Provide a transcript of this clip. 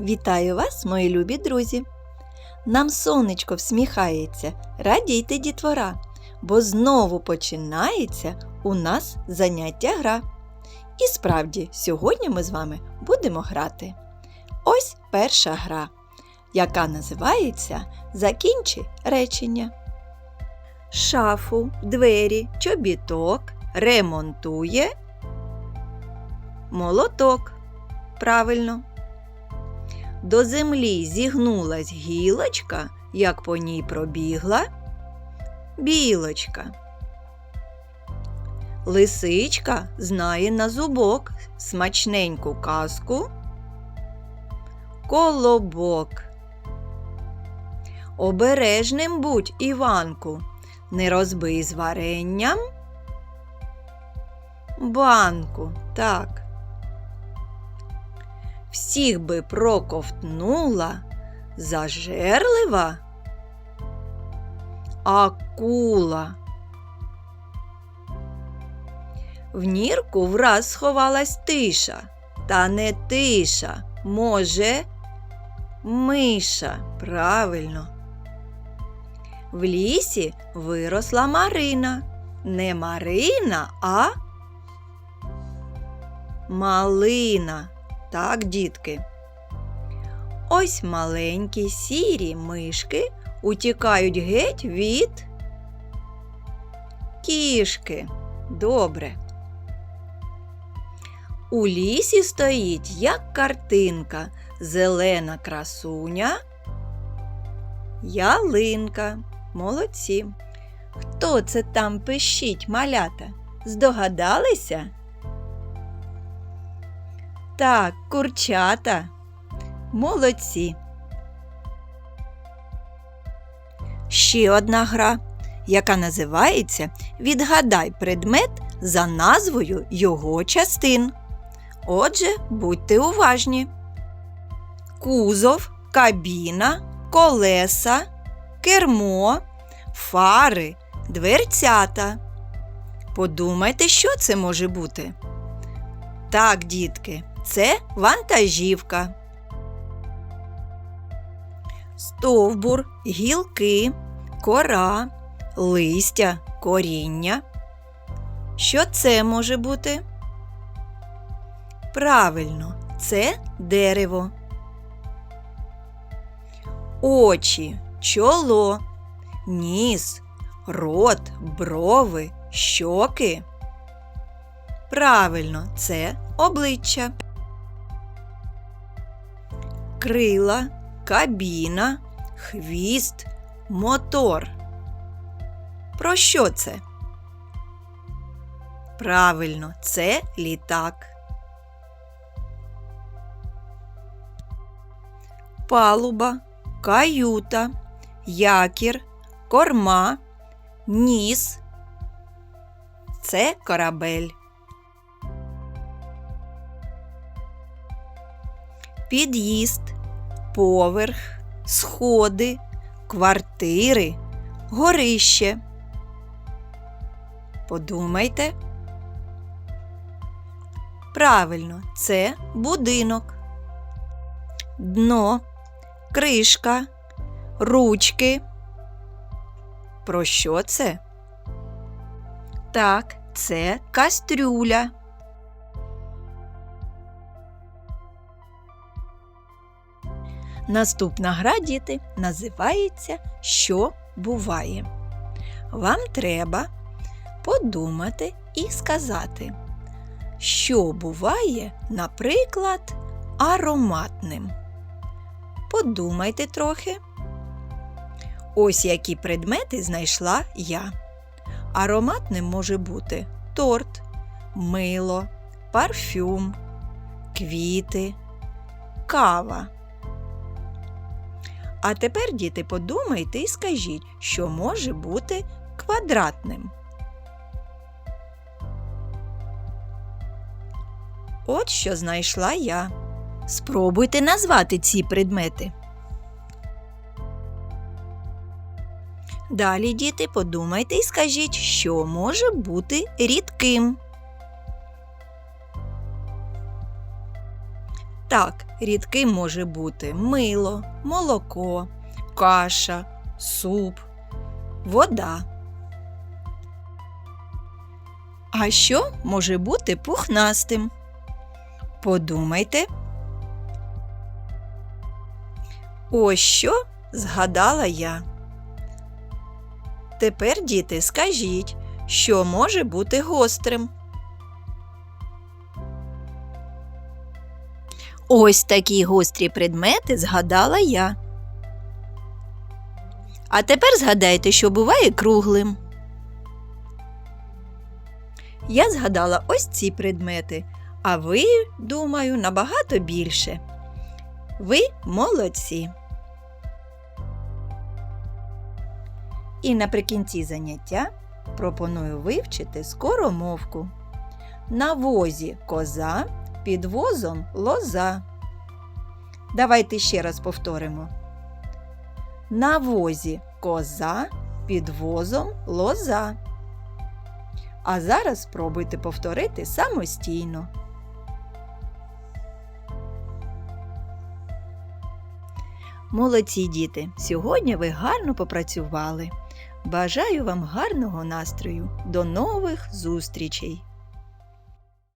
Вітаю вас, мої любі друзі! Нам сонечко всміхається, радійте дітвора, бо знову починається у нас заняття гра. І справді, сьогодні ми з вами будемо грати. Ось перша гра, яка називається Закінчи речення. Шафу, двері, чобіток ремонтує молоток. Правильно. До землі зігнулась гілочка, як по ній пробігла білочка. Лисичка знає на зубок смачненьку казку. Колобок. Обережним будь, Іванку, не розбий з варенням. Банку, так. Всіх би проковтнула зажерлива акула. В нірку враз сховалась тиша, та не тиша, може, миша, правильно. В лісі виросла Марина. Не Марина, а малина. Так, дітки. Ось маленькі сірі мишки утікають геть від кішки. Добре. У лісі стоїть, як картинка, зелена красуня. Ялинка. Молодці. Хто це там пищить, малята? Здогадалися? Так, курчата. Молодці. Ще одна гра, яка називається Відгадай предмет за назвою його частин. Отже, будьте уважні. Кузов, кабіна, колеса, кермо, фари, дверцята. Подумайте, що це може бути. Так, дітки, це вантажівка. Стовбур, гілки, кора, листя, коріння. Що це може бути? Правильно, це дерево. Очі, чоло, ніс, рот, брови, щоки. Правильно, це обличчя. Крила, кабіна, хвіст, мотор. Про що це? Правильно, це літак. Палуба, каюта, якір, корма, ніс. Це корабель. Під'їзд, поверх, сходи, квартири, горище. Подумайте. Правильно, це будинок. Дно, кришка, ручки. Про що це? Так, це кастрюля. Наступна гра, діти, називається Що буває. Вам треба подумати і сказати, що буває, наприклад, ароматним. Подумайте трохи. Ось які предмети знайшла я. Ароматним може бути торт, мило, парфюм, квіти, кава. А тепер, діти, подумайте і скажіть, що може бути квадратним. От що знайшла я. Спробуйте назвати ці предмети. Далі, діти, подумайте і скажіть, що може бути рідким. Так, Рідким може бути мило, молоко, каша, суп, вода. А що може бути пухнастим? Подумайте. Ось що згадала я. Тепер, діти, скажіть, що може бути гострим? Ось такі гострі предмети згадала я. А тепер згадайте, що буває круглим. Я згадала ось ці предмети, а ви, думаю, набагато більше. Ви молодці. І наприкінці заняття пропоную вивчити скоромовку. На возі коза, під возом лоза. Давайте ще раз повторимо. На возі коза, під возом лоза. А зараз спробуйте повторити самостійно. Молодці діти! Сьогодні ви гарно попрацювали. Бажаю вам гарного настрою. До нових зустрічей!